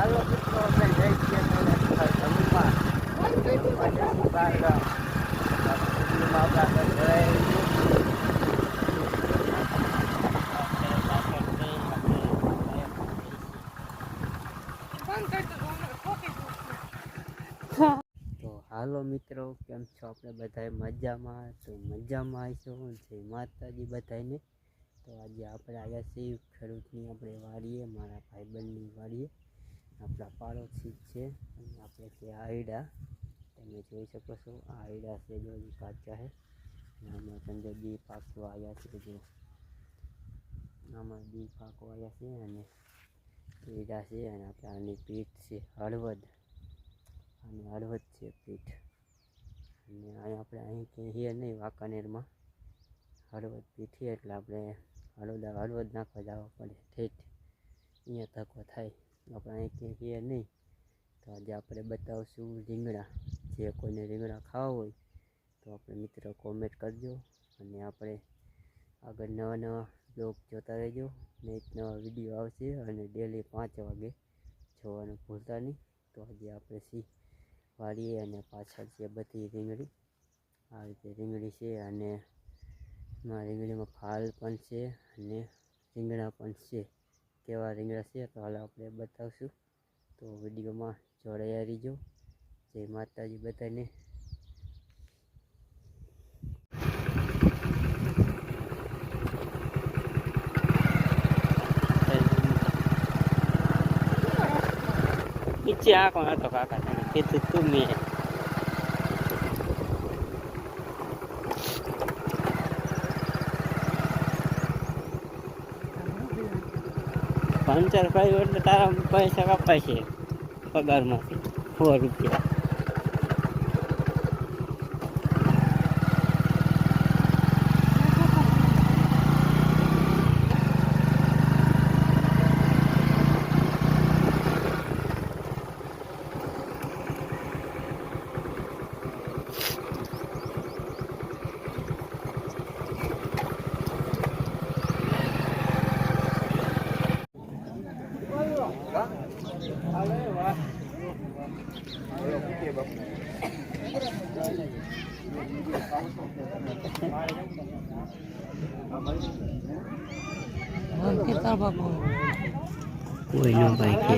હાલો મિત્રો અમે જઈ છીએ આપણે હાલો મિત્રો, કેમ છો આપણે બધાએ મજામાં? તો મજામાં આવીશું જય માતાજી બધાને. તો આજે આપણે આવ્યા છીએ ખેડૂતની આપણે વાડીએ, મારા ભાઈબંધની વાડીએ. આપણા પાડોશી છે, અને આપણે છે આયડા, તમે જોઈ શકો છો, આ આયડા છે, જો કાચા છે. આમાં સંજય બી પાકો આવ્યા છે, જો. આમાં બી પાકો આવ્યા છે, અને પીડા છે, અને આપણે આની પીઠ છે, હળવદ. અને હળવદ છે પીઠ. અને અહીં આપણે અહીં કહીએ નહીં, વાંકાનેરમાં. હળવદ પીઠી એટલે આપણે હળવદ હળવદ નાખવા જવા પડે. ઠેઠ. અહીંયા તકો થાય. આપણે અહીં ક્યાંય કહીએ નહીં, તો આજે આપણે બતાવશું રીંગણા. જે કોઈને રીંગણા ખાવા હોય, તો આપણે મિત્રો કોમેન્ટ કરજો અને આપણે આગળ નવા નવા બ્લોગ જોતા રહેજો. ને એક નવા વીડિયો આવશે અને ડેલી પાંચ વાગે જોવાનું ભૂલતા નહીં. તો આજે આપણે સી વાળીએ અને પાછળ છે બધી રીંગણી. આ રીતે રીંગણી છે અને રીંગણીમાં ફાલ પણ છે અને રીંગણા પણ છે. કેવા રીંગણા છે તો હાલ આપણે બતાવશું તો વિડીયોમાં જોડાયા રહીજો જય માતાજી બધાને નીચે આ કોણ હતો કાકા તને કીધું તું મેં પંચર ભાઈ એટલે તારા પૈસા કપાય છે પગારમાંથી. સો રૂપિયા. કોઈ નો ભાઈ કે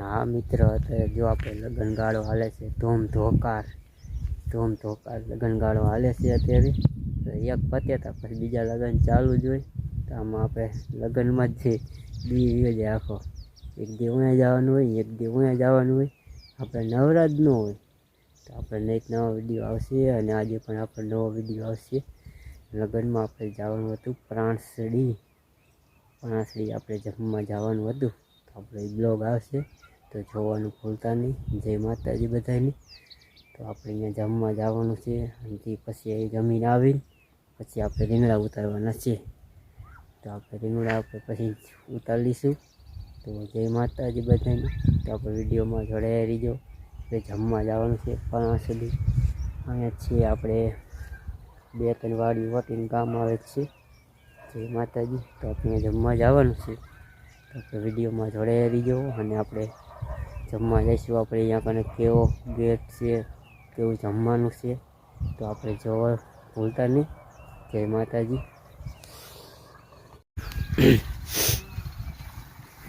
આ મિત્ર અત્યારે જો આપણે લગ્નગાળો હાલે છે ધૂમ ધોકાર ધૂમ ધોકાર લગનગાળો હાલે છે અત્યારે. એક પત્યા હતા, પછી બીજા લગ્ન ચાલુ જ હોય. તો આમાં આપણે લગ્નમાં જ છે બી રહ્યો આખો. એક દી ઉયા જવાનું હોય, એક દી ઉયા જવાનું હોય. આપણે નવરાજ ન હોય. આપણે એક નવો વીડિયો આવશે અને આજે પણ આપણે નવો વીડિયો આવશે. લગ્નમાં આપણે જવાનું હતું પ્રાણસડી. પ્રાણસડી આપણે જમવા જવાનું હતું. તો આપણે બ્લોગ આવશે. તો જોવાનું ભૂલતા નહીં. જય માતાજી બધાને. તો આપણે અહીંયા જમવા જવાનું છે. અને પછી એ જમીન આવીને પછી આપણે રીંગણા ઉતારવાના છે. તો આપણે રીંગણા આપણે પછી ઉતારીશું તો જય માતાજી બધાને. તો આપણે વિડીયોમાં જોડાયા રહીજો. આપણે જમવા જવાનું છે પણ સુધી અહીંયા છીએ. આપણે બે ત્રણ વાડી વટીને ગામ આવે છે. જય માતાજી. તો આપણે જમવા જવાનું છે. તો આપણે વિડીયોમાં જોડાયા રહીજો અને આપણે જમવા જઈશું. આપણે અહીંયા કને કેવો ગેટ છે, કેવું જમવાનું છે, તો આપણે જોવા ભૂલતા નહીં. જય માતાજી.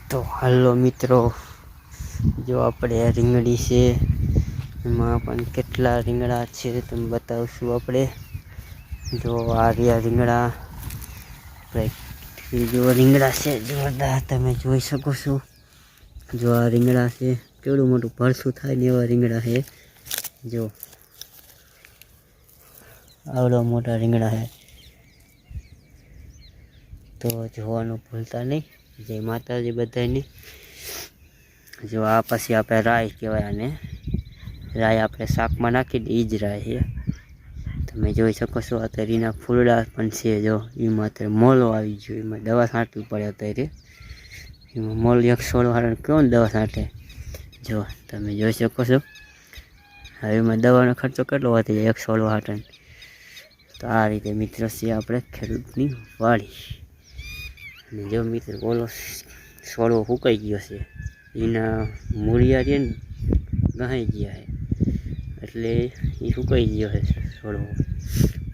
તો હાલો મિત્રો જો આપણે રીંગણી છે, એમાં પણ કેટલા રીંગણા છે તમે બતાવશું આપણે. જો આ રહ્યા રીંગણા, આપણે જો રીંગણા છે જોરદાર તમે જોઈ શકો છો. જો આ રીંગણા છે, કેવડું મોટું ભરસું થાય ને એવા રીંગણા છે. જો, આવડા મોટા રીંગણા છે. તો જોવાનું ભૂલતા નહીં. જય માતાજી બધાને. જો આ પછી આપણે રાય કહેવાય આને. રાય આપણે શાકમાં નાખી દઈએ જ રાય છે. તમે જોઈ શકો છો અત્યારે એના ફૂલડા પણ છે જો. એમાં અત્યારે મોલો આવી ગયો. એમાં દવા છાંટવી પડે અત્યારે. એમાં મોલ એક સોળ વાળાને કેવો ને દવા છાંટે? જો, તમે જોઈ શકો છો. હવે એમાં દવાનો ખર્ચો કેટલો વધી? એક સોળ વાટન તો આ રીતે મિત્ર છે આપણે ખેડૂતની વાડી. અને જો મિત્ર ઓલો સોળવો ફૂંકાઈ ગયો છે. એના મૂળિયા છે ને, ગહાઈ ગયા એટલે એ સુકાઈ ગયો છે છોડવો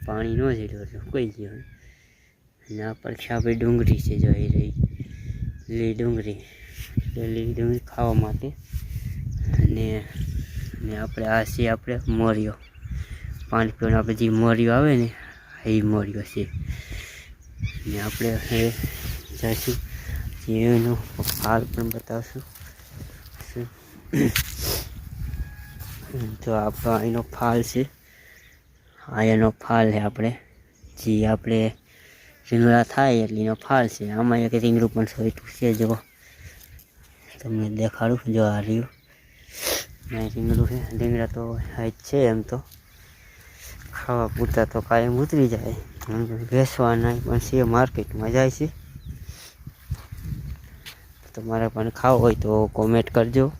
પાણી ન જેટલું એટલે સુકાઈ ગયો અને આ પર છાપી ડુંગળી છે જો એ રહી. લીલી ડુંગળી. લીલી ડુંગળી ખાવા માટે અને ને આપણે આ છે આપણે મોરિયો. પાણી પીવાનો આપણે જે મોરિયો આવે ને, એ મોરિયો છે. ને આપણે જઈશું. એનો હાલ પણ બતાવશું. તો આપણો એનો ફાલ છે. આ એનો ફાલ છે આપણે. જે આપણે રીંગણા થાય એટલે એનો ફાલ છે. આમાં એક રીંગણું પણ સોઈટું છે જો. તમને દેખાડું જો આ રહ્યું. આ રીંગણું છે. રીંગણા તો હાઈ જ છે એમ તો. ખાવા પૂરતા તો કાયમ ઉતરી જાય. વેચવાના પણ છે. માર્કેટમાં જાય છે. તમારે પણ ખાવ હોય તો કોમેન્ટ કરજો.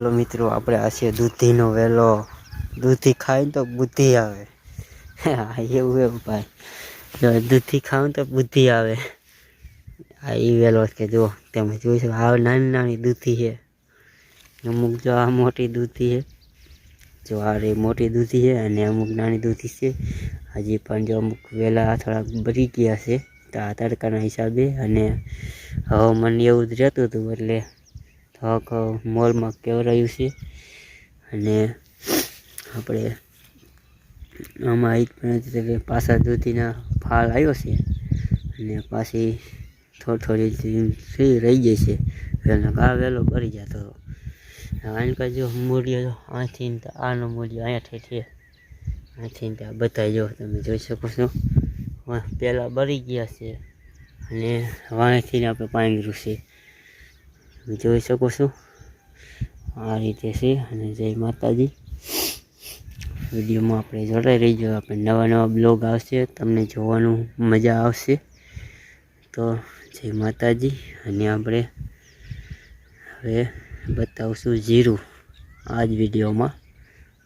ચલો મિત્રો, આપણે આ છે દૂધીનો વેલો. દૂધી ખાઈને તો બુદ્ધિ આવે. હા, એવું એવું ભાઈ. દૂધી ખાવું તો બુદ્ધિ આવે. આ એ વેલો કે જો તમે જોઈ શકો, આ નાની નાની દૂધી છે. અમુક જો આ મોટી દૂધી છે, જો આ રે મોટી દૂધી છે અને અમુક નાની દૂધી છે. હજી પણ જો અમુક વેલા થોડાક બરી ગયા છે, તો આ તડકાના હિસાબે અને હવામાન એવું જ રહેતું હતું એટલે થોડાક મોલમાં કેવરાયું છે. અને આપણે આમાં એક પણ પાછા દૂધીના ફાળ આવ્યો છે. અને પાછી થોડી થોડી ફ્રી રહી જાય છે. વહેલો ગા વહેલો ભરી જતો હતો આને જો મૂલ્ય, આથી આનો મૂલ્ય અહીંયાથી છે. આથી ત્યાં બતાવી જો તમે જોઈ શકો છો. પહેલાં બળી ગયા છે. અને વાણેથી આપણે પાણી છે. જોઈ શકો છો. આ રીતે છે અને જય માતાજી. વિડીયોમાં આપણે જોડાઈ રહીજો. આપણે નવા નવા બ્લોગ આવશે, તમને જોવાનું મજા આવશે. તો જય માતાજી. અને આપણે હવે બતાવશું જીરું આ જ વિડીયોમાં.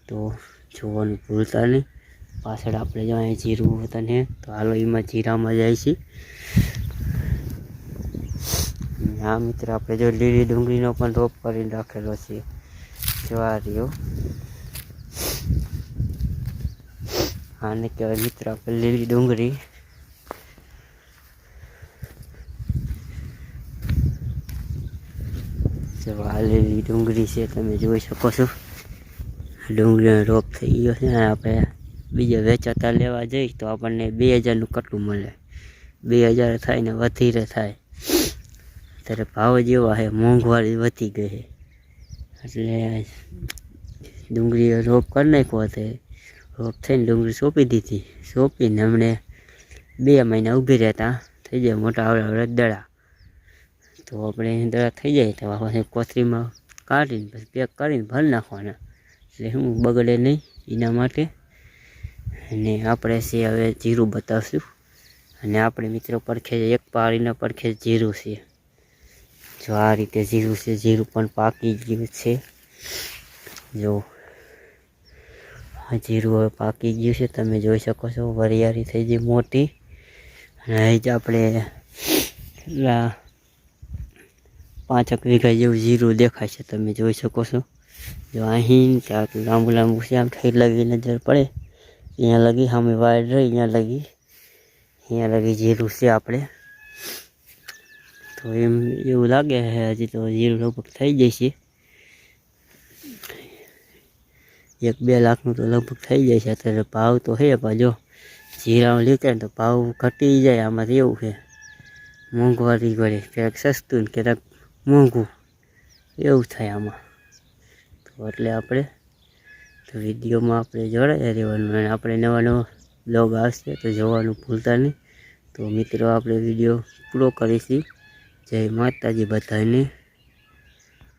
તો જોવાનું ભૂલતા નહીં. પાછળ આપણે જો અહીંયા જીરું તને તો હાલો એમાં જીરામાં જાય છે. હા, મિત્ર, આપણે જો લીલી ડુંગળીનો પણ રોપ કરીને રાખેલો છે. જવારીઓ આને કહેવાય મિત્ર, આપણે લીલી ડુંગળી. જો આ લીલી ડુંગળી છે, તમે જોઈ શકો છો. ડુંગળીનો રોપ થઈ ગયો છે આપણે બીજા વેચાતા લેવા જઈ તો આપણને બે હજારનું કટલું મળે? બે હજાર થાય ને વધારે થાય. ત્યારે ભાવ જેવા છે મોંઘવારી વધી ગઈ છે. એટલે ડુંગળી રોપ કરી નાખ્યો તે રોપ થઈને ડુંગળી સોંપી દીધી. સોંપીને હમણે બે મહિના ઊભી રહેતા. થઈ જાય મોટા આવડે દડા. તો આપણે દડા થઈ જાય તો પછી કોથળીમાં કાઢીને પછી પેક કરીને ભરી નાખવાના. એટલે શું બગડે નહીં એના માટે. અને આપણે છે હવે જીરું બતાવશું. અને આપણે મિત્રો પડખે એક પાળીના પરખે જીરું છે. જો આ રીતે જીરું છે, જીરું પણ પાકી ગયું છે. જો આ જીરું હવે પાકી ગયું છે, તમે જોઈ શકો છો, વરિયાળી થઈ ગઈ મોટી. અને જ આપણે પાંચક વીઘા જેવું જીરું દેખાય છે, તમે જોઈ શકો છો. જો અહીં ત્યાં લાંબુ લાંબુ છે, આમ ઠેર લગી નજર પડે. અહીંયા લગી, સામે વાયર રહી, અહીંયા લગી. અહીંયા લગી જીરું છે આપણે. તો એમ એવું લાગે છે હજી તો જીરું લગભગ થઈ જશે એક બે લાખનું તો લગભગ થઈ જાય છે, અત્યારે ભાવ તો છે, પણ જો જીરા લીધે તો ભાવ ઘટી જાય આમાંથી એવું છે. મોંઘવારી વળે ક્યારેક સસ્તું ને ક્યારેક મોંઘું. એવું થાય આમાં. તો એટલે આપણે તો વિડીયોમાં આપણે જોડાયા રહેવાનું અને આપણે નવા નવા બ્લોગ આવશે તો જોવાનું ભૂલતા નહીં. તો મિત્રો, આપણે વીડિયો પૂરો કરીશું. જય માતાજી બધાને.